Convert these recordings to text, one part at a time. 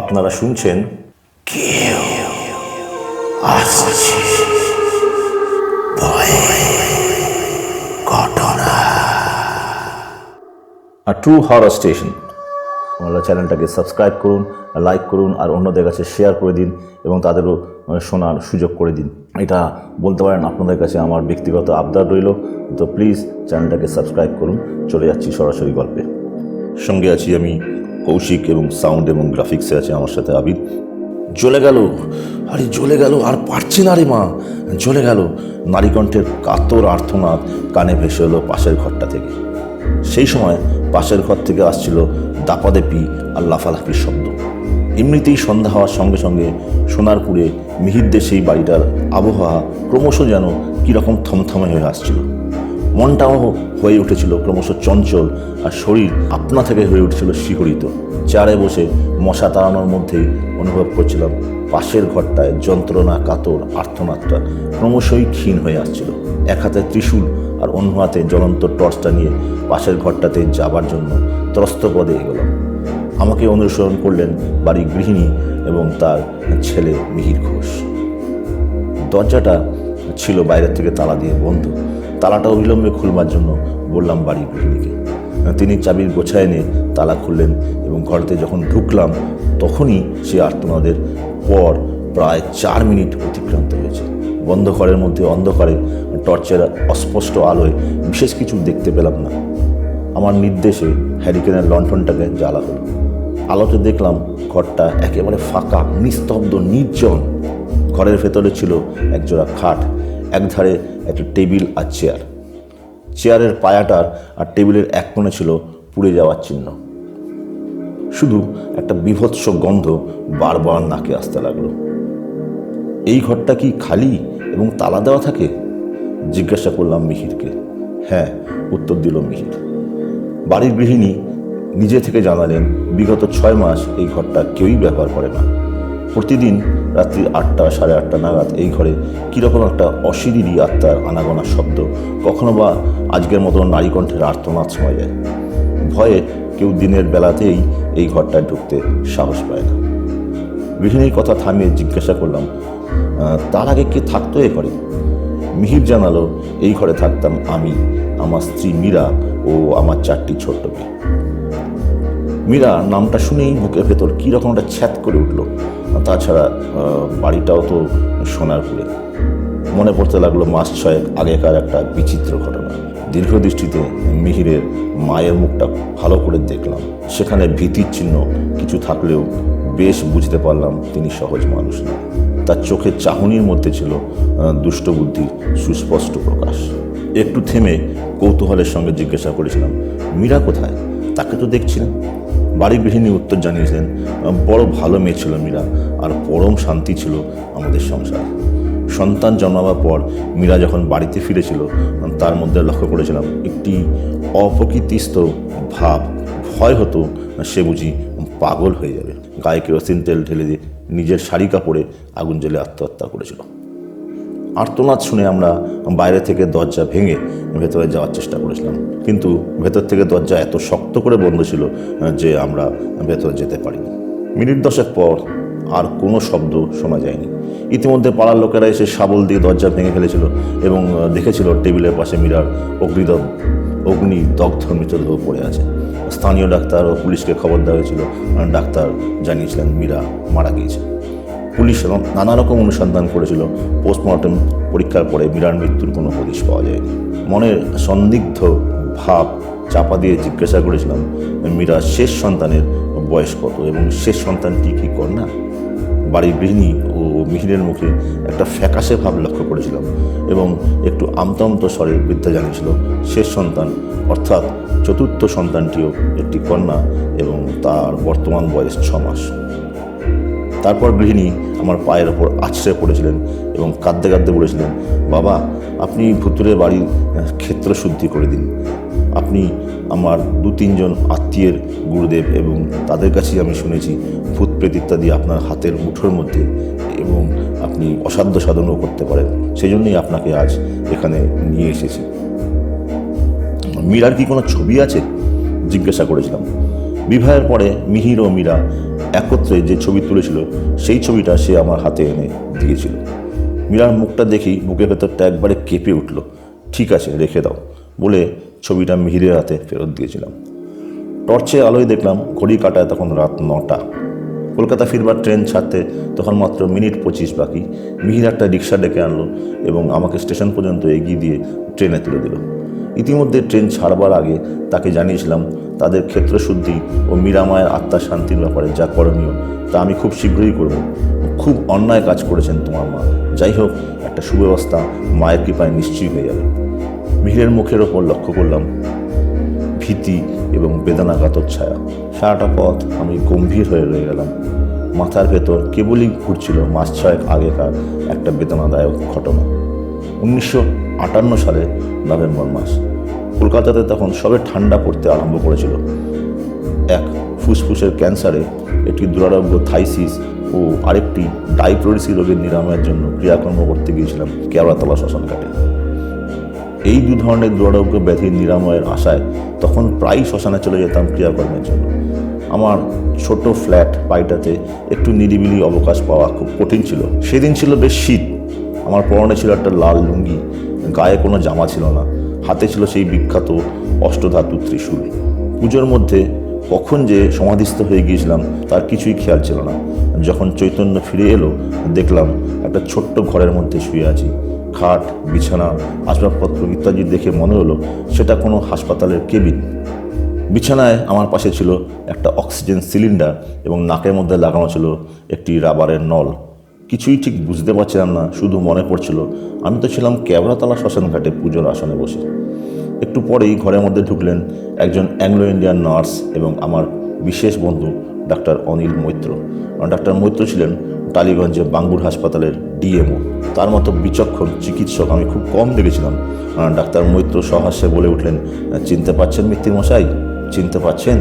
আপনারা শুনছেন আর true horror station আপনারা চ্যানেলটাকে সাবস্ক্রাইব করুন, লাইক করুন, আর অন্যদের কাছে শেয়ার করে দিন এবং তাদেরও শোনার সুযোগ করে দিন। এটা বলতে পারেন আপনাদের কাছে আমার ব্যক্তিগত আবদার রইল। তো প্লিজ চ্যানেলটাকে সাবস্ক্রাইব করুন। চলে যাচ্ছি সরাসরি গল্পে। সঙ্গে আছি আমি কৌশিক এবং সাউন্ড এবং গ্রাফিক্সে আছে আমার সাথে আবির। জ্বলে গেল। আরে জ্বলে গেল, আর পারছি না রে মা। জ্বলে গেল। নারীকণ্ঠের কাতর আর্থনাদ কানে ভেসে এলো পাশের ঘরটা থেকে। সেই সময় পাশের ঘর থেকে আসছিল দাপাদেপি আর লাফালাফির শব্দ। এমনিতেই সন্ধ্যা হওয়ার সঙ্গে সঙ্গে সোনারপুরে মিহিরদের সেই বাড়িটার আবহাওয়া ক্রমশ যেন কীরকম থমথমে হয়ে আসছিল। মনটাও হয়ে উঠেছিল ক্রমশ চঞ্চল আর শরীর আপনা থেকে হয়ে উঠেছিল শিহরিত। চেয়ারে বসে মশা তাড়ানোর মধ্যেই অনুভব করছিলাম পাশের ঘরটায় যন্ত্রণা, কাতর আর্থনাদটা ক্রমশই ক্ষীণ হয়ে আসছিল। এক হাতে ত্রিশূল আর অন্য হাতে জ্বলন্ত টর্চটা নিয়ে পাশের ঘরটাতে যাবার জন্য ত্রস্ত পদে এগোলাম। আমাকে অনুসরণ করলেন বাড়ির গৃহিণী এবং তার ছেলে মিহির ঘোষ। দরজাটা ছিল বাইরের থেকে তালা দিয়ে বন্ধ। তালাটা অবিলম্বে খুলবার জন্য বললাম বাড়ির গৃহিণীকে। তিনি চাবির গোছায় এনে তালা খুললেন এবং ঘরেতে যখন ঢুকলাম, তখনই সে আর্তনাদের পর প্রায় চার মিনিট অতিক্রান্ত হয়েছে। বন্ধ ঘরের মধ্যে অন্ধকারে টর্চের অস্পষ্ট আলোয় বিশেষ কিছু দেখতে পেলাম না। আমার নির্দেশে হ্যারিকেনের লণ্ঠনটাকে জ্বালা হলো। আলোতে দেখলাম ঘরটা একেবারে ফাঁকা, নিস্তব্ধ, নির্জন। ঘরের ভেতরে ছিল একজোড়া খাট একধারে একটা টেবিল আর চেয়ার। চেয়ারের পায়াটার আর টেবিলের এক কোণে ছিল পুড়ে যাওয়ার চিহ্ন। শুধু একটা বিভৎস গন্ধ বারবার নাকে আসতে লাগল। এই ঘরটা কি খালি এবং তালা দেওয়া থাকে? জিজ্ঞাসা করলাম মিহিরকে। হ্যাঁ উত্তর দিল মিহির। বাড়ির গৃহিণী নিজে থেকে জানালেন, বিগত ছয় মাস এই ঘরটা কেউই ব্যবহার করে না। প্রতিদিন রাত্রি আটটা, সাড়ে আটটা নাগাদ এই ঘরে কীরকম একটা অশিরিরি আত্মার আনাগোনা শব্দ। কখনো বা আজকের মতো নারীকণ্ঠের আর্তনাদ শোনা যায়। ভয়ে কেউ দিনের বেলাতেই এই ঘরটায় ঢুকতে সাহস পায় না। গৃহিণীর কথা থামিয়ে জিজ্ঞাসা করলাম তার আগে কে থাকতো এ ঘরে? মিহির জানালো, এই ঘরে থাকতাম আমি, আমার স্ত্রী মীরা ও আমার চারটি ছোট্ট মেয়ে। মীরা নামটা শুনেই বুকের ভেতর কীরকম একটা ছ্যাত করে উঠল। তাছাড়া বাড়িটাও তো সোনারপুরে মনে পড়তে লাগল মাস ছয়েক আগেকার একটা বিচিত্র ঘটনা। দীর্ঘ দৃষ্টিতে মিহিরের মায়ের মুখটা ভালো করে দেখলাম। সেখানে ভীতির চিহ্ন কিছু থাকলেও বেশ বুঝতে পারলাম তিনি সহজ মানুষ না তার চোখের চাহনির মধ্যে ছিল আহ, দুষ্ট বুদ্ধির সুস্পষ্ট প্রকাশ। একটু থেমে কৌতূহলের সঙ্গে জিজ্ঞাসা করেছিলাম মীরা কোথায়? তাকে তো দেখছি না। বাড়ি গৃহিণী উত্তর জানিয়েছিলেন, বড় ভালো মেয়ে ছিল মীরা, আর পরম শান্তি ছিল আমাদের সংসার। সন্তান জন্মাবার পর মীরা যখন বাড়িতে ফিরেছিল, তার মধ্যে লক্ষ্য করেছিলাম, একটি অপ্রকৃতিস্থ ভাব, ভয় হতো, সে বুঝি পাগল হয়ে যাবে। গায়ে কেরোসিন তেল ঢেলে দিয়ে নিজের শাড়ি কাপড়ে আগুন জ্বেলে আত্মহত্যা করেছিল। আর্তনাদ শুনে আমরা বাইরে থেকে দরজা ভেঙে ভেতরে যাওয়ার চেষ্টা করেছিলাম। কিন্তু ভেতর থেকে দরজা এত শক্ত করে বন্ধ ছিল যে আমরা ভেতরে যেতে পারিনি। মিনিট দশেক পর আর কোনো শব্দ শোনা যায়নি। ইতিমধ্যে পাড়ার লোকেরা এসে শাবল দিয়ে দরজা ভেঙে ফেলেছিল এবং দেখেছিল টেবিলের পাশে মিরার অগ্নিদগ অগ্নি দগ্ধ মৃতদেহ পড়ে আছে। স্থানীয় ডাক্তার ও পুলিশকে খবর দেওয়া হয়েছিল ডাক্তার জানিয়েছিলেন মীরা মারা গিয়েছে। পুলিশ এবং নানা রকম অনুসন্ধান করেছিল। পোস্টমর্টম পরীক্ষার পরে মীরার মৃত্যুর কোনো হদিশ পাওয়া যায়নি। মনের সন্দিগ্ধ ভাব চাপা দিয়ে জিজ্ঞাসা করেছিলাম, মীরা শেষ সন্তানের বয়স কত এবং শেষ সন্তানটি কি কন্যা বাড়ির গৃহিণী ও মিহিরের মুখে একটা ফ্যাকাশে ভাব লক্ষ্য করেছিলাম এবং একটু আমতমত স্বরে বৃদ্ধা জানিয়েছিল, শেষ সন্তান অর্থাৎ চতুর্থ সন্তানটিও একটি কন্যা এবং তার বর্তমান বয়স ছ মাস। তারপর গৃহিণী আমার পায়ের ওপর আছড়ে পড়েছিলেন এবং কাঁদতে কাঁদতে বলেছিলেন, বাবা, আপনি ভুতুরে বাড়ির ক্ষেত্র শুদ্ধি করে দিন। আপনি আমার দু তিনজন আত্মীয়ের গুরুদেব এবং তাদের কাছেই আমি শুনেছি ভূত প্রেত ইত্যাদি আপনার হাতের মুঠোর মধ্যে এবং আপনি অসাধ্য সাধনও করতে পারেন। সেই জন্যই আপনাকে আজ এখানে নিয়ে এসেছি। মীরার কি কোনো ছবি আছে? জিজ্ঞাসা করেছিলাম। বিবাহের পরে মিহির ও মীরা একত্রে যে ছবি তুলেছিল, সেই ছবিটা সে আমার হাতে এনে দিয়েছিল। মীরার মুখটা দেখি বুকের ভেতরটা একবারে কেঁপে উঠল। ঠিক আছে, রেখে দাও বলে ছবিটা মিহিরের হাতে ফেরত দিয়েছিলাম। টর্চে আলোয় দেখলাম ঘড়ি কাটায় তখন রাত নটা। কলকাতা ফিরবার ট্রেন ছাড়তে তখন মাত্র মিনিট পঁচিশ বাকি। মিহির একটা রিক্সা ডেকে আনলো এবং আমাকে স্টেশন পর্যন্ত এগিয়ে দিয়ে ট্রেনে তুলে দিল। ইতিমধ্যে ট্রেন ছাড়বার আগে তাকে জানিয়েছিলাম তাদের ক্ষেত্রশুদ্ধি ও মীরামায়ের আত্মার শান্তির ব্যাপারে যা করণীয়, তা আমি খুব শীঘ্রই করব। খুব অন্যায় কাজ করেছেন তোমার মা। যাই হোক, একটা সুব্যবস্থা মায়ের কৃপায় নিশ্চয়ই হয়ে যাবে। মিহিরের মুখের ওপর লক্ষ্য করলাম, ভীতি এবং বেদনাঘাতর ছায়া। সারাটা পথ আমি গম্ভীর হয়ে রয়ে গেলাম। মাথার ভেতর কেবলই ঘুরছিল মাস ছয়েক আগেকার একটা বেদনাদায়ক ঘটনা। উনিশশো আটান্ন সালে নভেম্বর মাস। কলকাতাতে তখন সবে ঠান্ডা পড়তে আরম্ভ করেছিল। এক ফুসফুসের ক্যান্সারে একটি দুরারোগ্য থাইসিস ও আরেকটি ডাইপ্লোরিসি রোগের নিরাময়ের জন্য ক্রিয়াকর্ম করতে গিয়েছিলাম কেওড়াতলা শ্মশান ঘাটে। এই দু ধরনের দুরারোগ্য ব্যাধির নিরাময়ের আশায় তখন প্রায়ই শ্মশানে চলে যেতাম ক্রিয়াকর্মের জন্য। আমার ছোট ফ্ল্যাট বাড়িটাতে একটু নিরিবিলি অবকাশ পাওয়া খুব কঠিন ছিল। সেদিন ছিল বেশ শীত। আমার পরনে ছিল একটা লাল লুঙ্গি, গায়ে কোনো জামা ছিল না। হাতে ছিল সেই বিখ্যাত অষ্টধাতু ত্রিশূল। পুজোর মধ্যে কখন যে সমাধিস্থ হয়ে গিয়েছিলাম, তার কিছুই খেয়াল ছিল না। যখন চৈতন্য ফিরে এলো, দেখলাম একটা ছোট্ট ঘরের মধ্যে শুয়ে আছি। খাট, বিছানা, আসবাবপত্র ইত্যাদি দেখে মনে হলো, সেটা কোনো হাসপাতালের কেবিন। বিছানায় আমার পাশে ছিল একটা অক্সিজেন সিলিন্ডার এবং নাকের মধ্যে লাগানো ছিল একটি রাবারের নল। কিছুই ঠিক বুঝতে পারছিলাম না, শুধু মনে পড়ছিল, আমি তো ছিলাম ক্যাবরাতলা শ্মশান ঘাটে পুজোর আসনে বসে। একটু পরেই ঘরের মধ্যে ঢুকলেন একজন অ্যাংলো ইন্ডিয়ান নার্স এবং আমার বিশেষ বন্ধু ডাক্তার অনিল মৈত্র। ডাক্তার মৈত্র ছিলেন টালিগঞ্জে বাঙ্গুর হাসপাতালের ডিএমও। তার মতো বিচক্ষণ চিকিৎসক আমি খুব কম দেখেছিলাম। ডাক্তার মৈত্র সহাস্যে বলে উঠলেন, চিনতে পারছেন মৃত্যুর মশাই চিনতে পারছেন?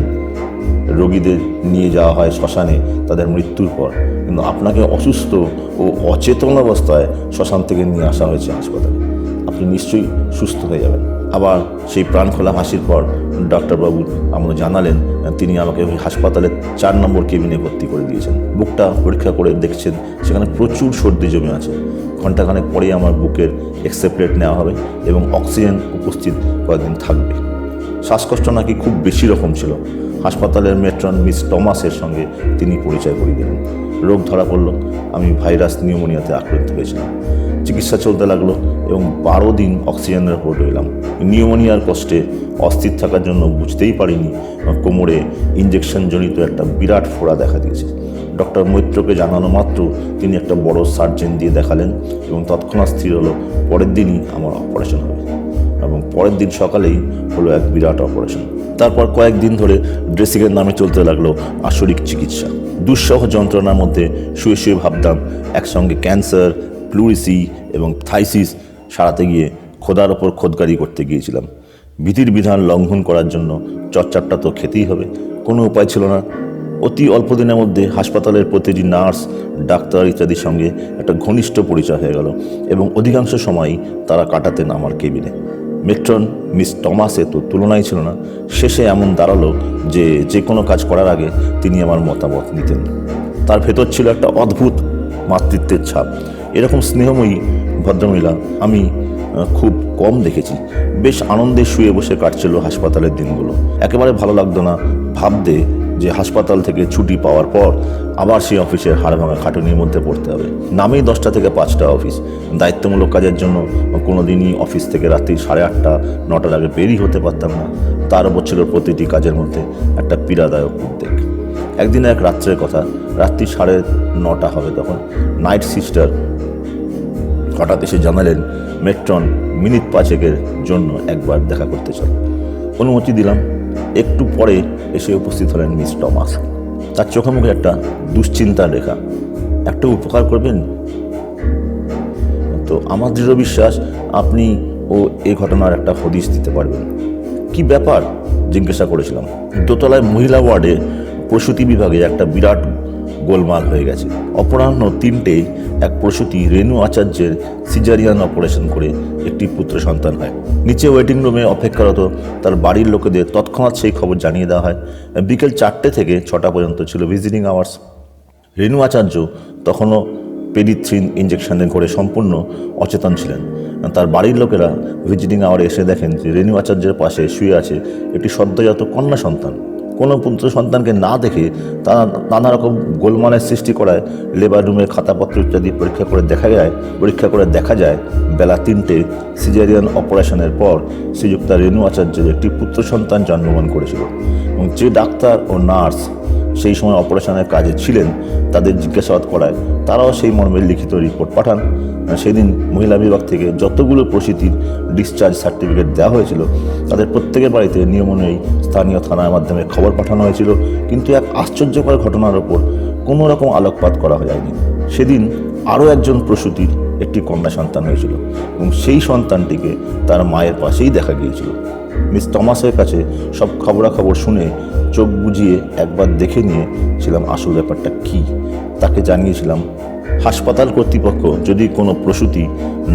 রোগীদের নিয়ে যাওয়া হয় শ্মশানে তাদের মৃত্যুর পর। কিন্তু আপনাকে অসুস্থ ও অচেতন অবস্থায় শ্মশান থেকে নিয়ে আসা হয়েছে হাসপাতালে। আপনি নিশ্চয়ই সুস্থ হয়ে যাবেন। আবার সেই প্রাণখোলা হাসির পর ডক্টরবাবু আমরা জানালেন, তিনি আমাকে ওই হাসপাতালের চার নম্বর কেবিনে ভর্তি করে দিয়েছেন। বুকটা পরীক্ষা করে দেখছেন, সেখানে প্রচুর সর্দি জমে আছে। ঘণ্টাখানেক পরেই আমার বুকের এক্সেপ্রেট নেওয়া হবে এবং অক্সিজেন উপস্থিত কয়েকদিন থাকবে। শ্বাসকষ্ট নাকি খুব বেশি রকম ছিল। হাসপাতালের মেট্রন মিস টমাসের সঙ্গে তিনি পরিচয় করিয়ে দিলেন। রোগ ধরা পড়ল, আমি ভাইরাস নিউমোনিয়াতে আক্রান্ত হয়েছিলাম। চিকিৎসা চলতে লাগল এবং বারো দিন অক্সিজেনের ওপর রইলাম নিউমোনিয়ার কষ্টে অস্থির থাকার জন্য বুঝতেই পারিনি কোমরে ইঞ্জেকশনজনিত একটা বিরাট ফোড়া দেখা দিয়েছে। ডক্টর মৈত্রকে জানানো মাত্র তিনি একটা বড় সার্জেন দিয়ে দেখালেন এবং তৎক্ষণাৎ স্থির হলো। পরের দিনই আমার অপারেশন হবে। এবং পরের দিন সকালেই হলো এক বিরাট অপারেশন তারপর কয়েকদিন ধরে ড্রেসিংয়ের নামে চলতে লাগল আসরিক চিকিৎসা। দুঃসহ যন্ত্রণার মধ্যে শুয়ে শুয়ে ভাবতাম, একসঙ্গে ক্যান্সার প্লুরিসি এবং থাইসিস সারাতে গিয়ে খোদার ওপর খোদগারি করতে গিয়েছিলাম। বিধির বিধান লঙ্ঘন করার জন্য চচ্চারটা তো খেতেই হবে, কোনো উপায় ছিল না। অতি অল্প দিনের মধ্যে হাসপাতালের প্রতিটি নার্স, ডাক্তার ইত্যাদির সঙ্গে একটা ঘনিষ্ঠ পরিচয় হয়ে গেল এবং অধিকাংশ সময়ই তারা কাটাতেন আমার কেবিনে। মেট্রন, মিস টমাসে তো তুলনাই ছিল না। শেষে এমন দাঁড়াল যে যে কোনো কাজ করার আগে তিনি আমার মতামত নিতেন তার ভেতর ছিল একটা অদ্ভুত মাতৃত্বের ছাপ। এরকম স্নেহময়ী ভদ্রমহিলা আমি খুব কম দেখেছি। বেশ আনন্দে শুয়ে বসে কাটছিল হাসপাতালের দিনগুলো। একেবারে ভালো লাগতো না ভাবতে যে হাসপাতাল থেকে ছুটি পাওয়ার পর আবার সেই অফিসের হাড় ভাঙা খাটুনির মধ্যে পড়তে হবে। নামেই দশটা থেকে পাঁচটা অফিস। দায়িত্বমূলক কাজের জন্য কোনো দিনই অফিস থেকে রাত্রি সাড়ে আটটা, নটার আগে বেরিয়ে হতে পারতাম না। তার উপর ছিল প্রতিটি কাজের মধ্যে একটা পীড়াদায়ক উদ্বেগ। একদিন এক রাত্রের কথা, রাত্রি সাড়ে নটা হবে তখন নাইট সিস্টার হঠাৎ এসে জানালেন, মেট্রন, মিনিট পাঁচেকের জন্য একবার দেখা করতে চান অনুমতি দিলাম। একটু পরে এসে উপস্থিত হলেন মিস টমাস। তার চোখে মুখে একটা দুশ্চিন্তার রেখা। একটা উপকার করবেন? তো আমার দৃঢ় বিশ্বাস আপনি ও এই ঘটনার একটা হদিশ দিতে পারবেন। কি ব্যাপার? জিজ্ঞাসা করেছিলাম। দোতলায় মহিলা ওয়ার্ডে প্রসূতি বিভাগে একটা বিরাট গোলমাল হয়ে গেছে। অপরাহ্ন তিনটে এক প্রসূতি রেণু আচার্যের সিজারিয়ান অপারেশন করে একটি পুত্র সন্তান হয়। নিচে ওয়েটিং রুমে অপেক্ষারত তার বাড়ির লোকেদের। তৎক্ষণাৎ সেই খবর জানিয়ে দেওয়া হয়। বিকেল চারটে থেকে ছটা পর্যন্ত ছিল ভিজিটিং আওয়ার্স রেণু আচার্য তখনও পেডিথ্রিন ইঞ্জেকশনে করে সম্পূর্ণ অচেতন ছিলেন। তার বাড়ির লোকেরা ভিজিটিং আওয়ারে এসে দেখেন যে রেণু আচার্যের পাশে শুয়ে আছে একটি সদ্যজাত কন্যা সন্তান। কোনো পুত্র সন্তানকে না দেখে তারা নানা রকম গোলমালের সৃষ্টি করায় লেবার রুমের খাতাপত্র ইত্যাদি পরীক্ষা করে দেখা যায়, পরীক্ষা করে দেখা যায়, বেলা তিনটে সিজারিয়ান অপারেশনের পর শ্রীযুক্তা রেণু আচার্যের একটি পুত্র সন্তান জন্মগ্রহণ করেছিল এবং যে ডাক্তার ও নার্স সেই সময় অপারেশনের কাজে ছিলেন, তাদের জিজ্ঞাসাবাদ করায় তারাও সেই মর্মে লিখিত রিপোর্ট পাঠান। সেদিন মহিলা বিভাগ থেকে যতগুলো প্রসূতির ডিসচার্জ সার্টিফিকেট দেওয়া হয়েছিল, তাদের প্রত্যেকের বাড়িতে নিয়ম অনুযায়ী স্থানীয় থানার মাধ্যমে খবর পাঠানো হয়েছিল, কিন্তু এক আশ্চর্যকর ঘটনার ওপর কোনো রকম আলোকপাত করা যায়নি। সেদিন আরও একজন প্রসূতির একটি কন্যা সন্তান হয়েছিল এবং সেই সন্তানটিকে তার মায়ের পাশেই দেখা গিয়েছিল। মিস টমাসের কাছে সব খবরাখবর শুনে চোখ বুজিয়ে একবার দেখে নিয়েছিলাম আসল ব্যাপারটা কি। তাকে জানিয়েছিলাম, হাসপাতাল কর্তৃপক্ষ যদি কোনো প্রসূতি,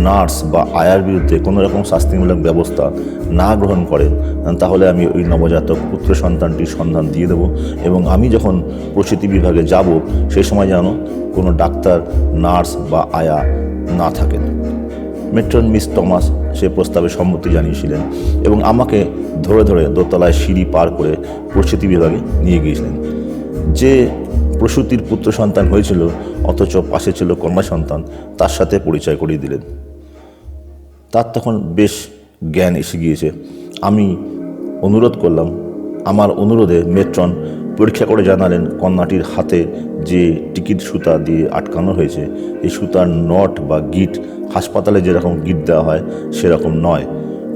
নার্স বা আয়ার বিরুদ্ধে কোনো রকম শাস্তিমূলক ব্যবস্থা না গ্রহণ করে, তাহলে আমি ওই নবজাতক পুত্র সন্তানটির সন্ধান দিয়ে দেবো এবং আমি যখন প্রসূতি বিভাগে যাব সেই সময় যেন কোনো ডাক্তার, নার্স বা আয়া না থাকেন। মেট্রন মিস টমাস সে প্রস্তাবে সম্মতি জানিয়েছিলেন এবং আমাকে ধরে ধরে দোতলায় সিঁড়ি পার করে প্রসূতি বিভাগে নিয়ে গিয়েছিলেন। যে প্রসূতির পুত্র সন্তান হয়েছিল, অথচ পাশে ছিল কন্যা সন্তান, তার সাথে পরিচয় করিয়ে দিলেন। তার তখন বেশ জ্ঞান এসে গিয়েছে। আমি অনুরোধ করলাম, আমার অনুরোধে মেট্রন পরীক্ষা করে জানালেন কন্যাটির হাতে যে টিকিট সুতা দিয়ে আটকানো হয়েছে। এই সুতার নট বা গিট হাসপাতালে যেরকম গিট দেওয়া হয়, সেরকম নয়।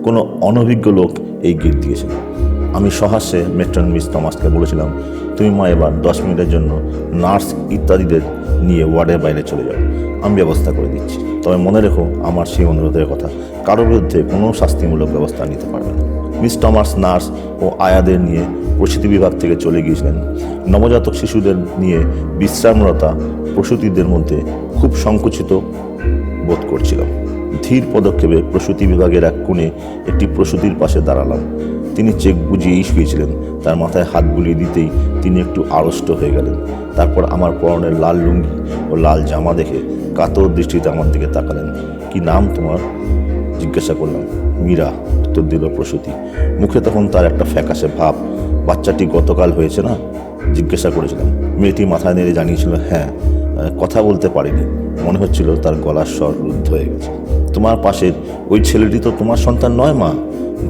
কোনো অনভিজ্ঞ লোক এই গিট দিয়েছেন আমি সহাস্যে মেট্রন মিস থমাসকে বলেছিলাম, তুমি মা, এবার দশ মিনিটের জন্য নার্স ইত্যাদিদের নিয়ে ওয়ার্ডের বাইরে চলে যাও। আমি ব্যবস্থা করে দিচ্ছি। তবে মনে রেখো, আমার সেই অনুরোধের কথা। কারোর বিরুদ্ধে কোনো শাস্তিমূলক ব্যবস্থা নিতে পারবে না। মিস টমাস, নার্স ও আয়াদের নিয়ে প্রসূতি বিভাগ থেকে চলে গিয়েছিলেন। নবজাতক শিশুদের নিয়ে বিশ্রামরতা প্রসূতিদের মধ্যে খুব সংকুচিত বোধ করছিলাম। ধীর পদক্ষেপে প্রসূতি বিভাগের এক কোণে একটি প্রসূতির পাশে দাঁড়ালাম। তিনি চেক বুঝিয়েই শুয়েছিলেন তার মাথায় হাত বুলিয়ে দিতেই তিনি একটু আড়ষ্ট হয়ে গেলেন। তারপর আমার পরনের লাল লুঙ্গি ও লাল জামা দেখে কাতর দৃষ্টিতে আমার দিকে তাকালেন। কি নাম তোমার? জিজ্ঞাসা করলাম। মীরা উত্তর দিল প্রসূতি। মুখে তখন তার একটা ফ্যাকাশে ভাব বাচ্চাটি গতকাল হয়েছে না? জিজ্ঞাসা করেছিলাম। মেয়েটি মাথায় নেড়ে জানিয়েছিল হ্যাঁ কথা বলতে পারিনি। মনে হচ্ছিল তার গলার স্বর রুদ্ধ হয়ে গেছে। তোমার পাশের ওই ছেলেটি তো তোমার সন্তান নয় মা।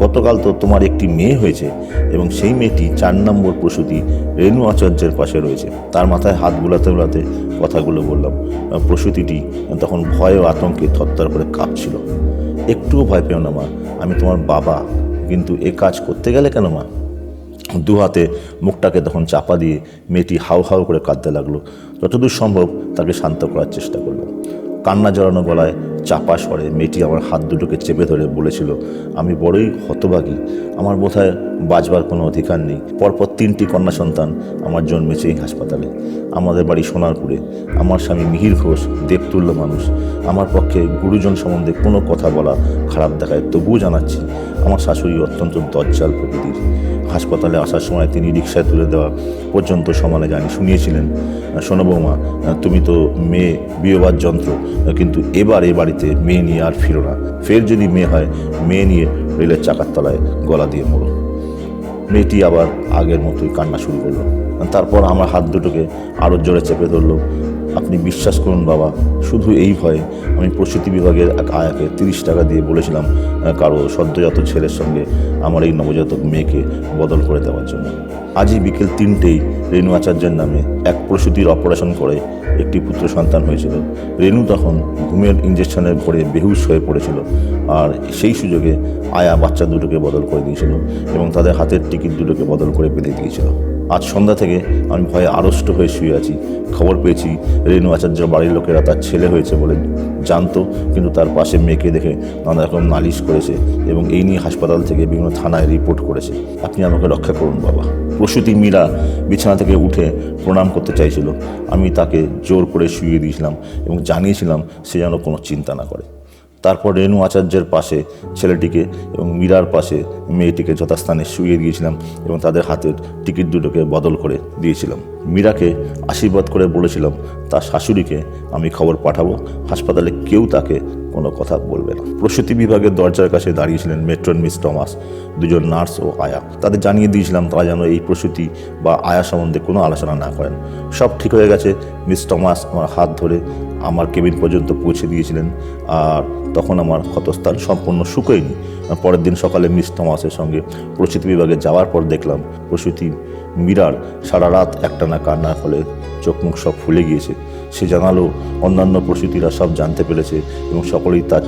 গতকাল তো তোমার একটি মেয়ে হয়েছে এবং সেই মেয়েটি চার নম্বর প্রসূতি রেণু আচার্যের পাশে রয়েছে। তার মাথায় হাত বুলাতে বুলাতে কথাগুলো বললাম। প্রসূতিটি তখন ভয় ও আতঙ্কে থরথর করে কাঁপছিল। একটুও ভয় পেও না মা, আমি তোমার বাবা, কিন্তু এ কাজ করতে গেলে কেন মা? দু হাতে মুখটাকে তখন চাপা দিয়ে মেয়েটি হাউ হাউ করে কাঁদতে লাগল। যতদূর সম্ভব তাকে শান্ত করার চেষ্টা করল। কান্না জড়ানো গলায় চাপা স্বরে মেয়েটি আমার হাত দুটোকে চেপে ধরে বলেছিল, আমি বড়ই হতভাগী। আমার বোধহয় বাঁচবার কোনো অধিকার নেই। পরপর তিনটি কন্যা সন্তান আমার জন্মেছে এই হাসপাতালে। আমাদের বাড়ি সোনারপুরে। আমার স্বামী মিহির ঘোষ, দেবতুল্য মানুষ। আমার পক্ষে গুরুজন সম্বন্ধে কোনো কথা বলা খারাপ দেখায়, তবুও জানাচ্ছি, আমার শাশুড়ি অত্যন্ত দজ্জাল প্রকৃতির। হাসপাতালে আসার সময় তিনি রিক্সায় তুলে দেওয়া পর্যন্ত সমানে জানি শুনিয়েছিলেন। শোনো বৌমা, তুমি তো মেয়ে বিয়েবার যন্ত্র, কিন্তু এবার এ বাড়িতে মেয়ে নিয়ে আর ফিরো না। ফের যদি মেয়ে হয়, মেয়ে নিয়ে রেলের চাকার তলায় গলা দিয়ে মরো। মেয়েটি আবার আগের মতোই কান্না শুরু করল। তারপর আমার হাত দুটোকে আরও জোরে চেপে ধরলো। আপনি বিশ্বাস করুন বাবা, শুধু এই ভয়ে আমি প্রসূতি বিভাগের এক আয়াকে তিরিশ টাকা দিয়ে বলেছিলাম কারও সদ্যজাত ছেলের সঙ্গে আমার এই নবজাতক মেয়েকে বদল করে দেওয়ার জন্য। আজই বিকেল তিনটেই রেণু আচার্যের নামে এক প্রসূতির অপারেশন করে একটি পুত্র সন্তান হয়েছিল। রেণু তখন ঘুমের ইঞ্জেকশনের ভরে বেহুশ হয়ে পড়েছিল আর সেই সুযোগে আয়া বাচ্চা দুটোকে বদল করে দিয়েছিল এবং তাদের হাতের টিকিট দুটোকে বদল করে বেঁধে দিয়েছিল। আজ সন্ধ্যা থেকে আমি ভয়ে আড়ষ্ট হয়ে শুয়ে আছি। খবর পেয়েছি, রেণু আচার্য বাড়ির লোকেরা তার ছেলে হয়েছে বলে জানতো, কিন্তু তার পাশে মেয়েকে দেখে নানা রকম নালিশ করেছে এবং এই নিয়ে হাসপাতাল থেকে বিভিন্ন থানায় রিপোর্ট করেছে। আপনি আমাকে রক্ষা করুন, বাবা। প্রসূতি মীরা বিছানা থেকে উঠে প্রণাম করতে চাইছিল। আমি তাকে জোর করে শুয়ে দিয়েছিলাম এবং জানিয়েছিলাম সে যেন কোনো চিন্তা না করে। তারপর রেণু আচার্যের পাশে ছেলেটিকে এবং মীরার পাশে মেয়েটিকে যথাস্থানে শুইয়ে দিয়েছিলাম এবং তাদের হাতের টিকিট দুটোকে বদল করে দিয়েছিলাম। মীরাকে আশীর্বাদ করে বলেছিলাম, তার শাশুড়িকে আমি খবর পাঠাবো, হাসপাতালে কেউ তাকে কোনো কথা বলবে না। প্রসূতি বিভাগের দরজার কাছে দাঁড়িয়েছিলেন মেট্রন মিস টমাস, দুজন নার্স ও আয়া। তাদের জানিয়ে দিয়েছিলাম, তারা যেন এই প্রসূতি বা আয়া সম্বন্ধে কোনো আলোচনা না করেন। সব ঠিক হয়ে গেছে, মিস টমাস, আমার হাত ধরে আমার কেবিন পর্যন্ত পৌঁছে দিয়েছিলেন আর তখন আমার ক্ষতস্থান সম্পূর্ণ শুকোয়নি পরের দিন সকালে মিস টমাসের সঙ্গে প্রসূতি বিভাগে যাওয়ার পর দেখলাম প্রসূতি মীরার সারা রাত একটানা কান্নার ফলে চোখ মুখ সব ফুলে গিয়েছে। সে জানালো অন্যান্য প্রসূতিরা সব জানতে পেরেছে এবং সকলেই তার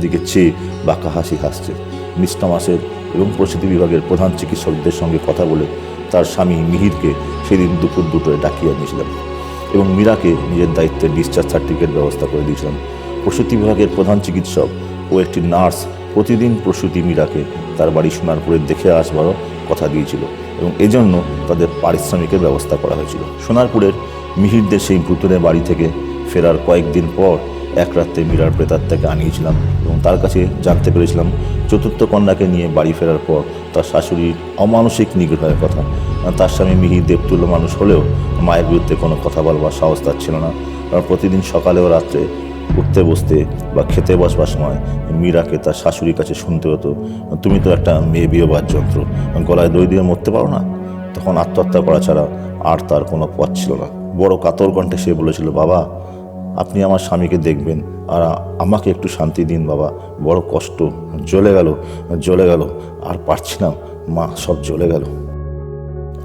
দিকে চেয়ে বাঁকা হাসি হাসছে। মিস টমাসের এবং প্রসূতি বিভাগের প্রধান চিকিৎসকদের সঙ্গে কথা বলে তার স্বামী মিহিরকে সেদিন দুপুর দুটোয় ডাকিয়ে আনিয়েছিলাম এবং মীরাকে নিজের দায়িত্বে ডিসচার্জ সার্টিফিকেট ব্যবস্থা করে দিয়েছিলাম প্রসূতি বিভাগের প্রধান চিকিৎসক ও একটি নার্স প্রতিদিন প্রসূতি মীরাকে তার বাড়ি সোনারপুরে দেখে আসবারও কথা দিয়েছিল এবং এজন্য তাদের পারিশ্রমিকের ব্যবস্থা করা হয়েছিল। সোনারপুরের মিহিরদের সেই ভুতুনের বাড়ি থেকে ফেরার কয়েকদিন পর এক রাত্রে মীরার প্রেতাত্মাকে আনিয়েছিলাম এবং তার কাছে জানতে পেরেছিলাম চতুর্থ কন্যাকে নিয়ে বাড়ি ফেরার পর তার শাশুড়ির অমানসিক নিগ্রহের কথা। তার স্বামী মিহির দেবতুল্য মানুষ হলেও মায়ের বিরুদ্ধে কোনো কথা বলবার সাহস তার ছিল না। কারণ প্রতিদিন সকালে ও রাত্রে উঠতে, বসতে বা খেতে বসবার সময় মীরাকে তার শাশুড়ির কাছে শুনতে হতো, তুমি তো একটা মেয়ে বিয়েবার যন্ত্র, গলায় দই দিয়ে মরতে পারো না? তখন আত্মহত্যা করা ছাড়া আর তার কোনো পথ ছিল না। বড় কাতর কণ্ঠে সে বলেছিল, বাবা আপনি আমার স্বামীকে দেখবেন। আর আমাকে একটু শান্তি দিন, বাবা। বড় কষ্ট। জ্বলে গেল জ্বলে গেল। আর পারছি না। মা, সব জ্বলে গেল।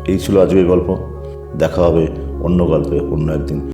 এই ছিল আজকের গল্প। দেখা হবে অন্য গল্পে অন্য একদিন।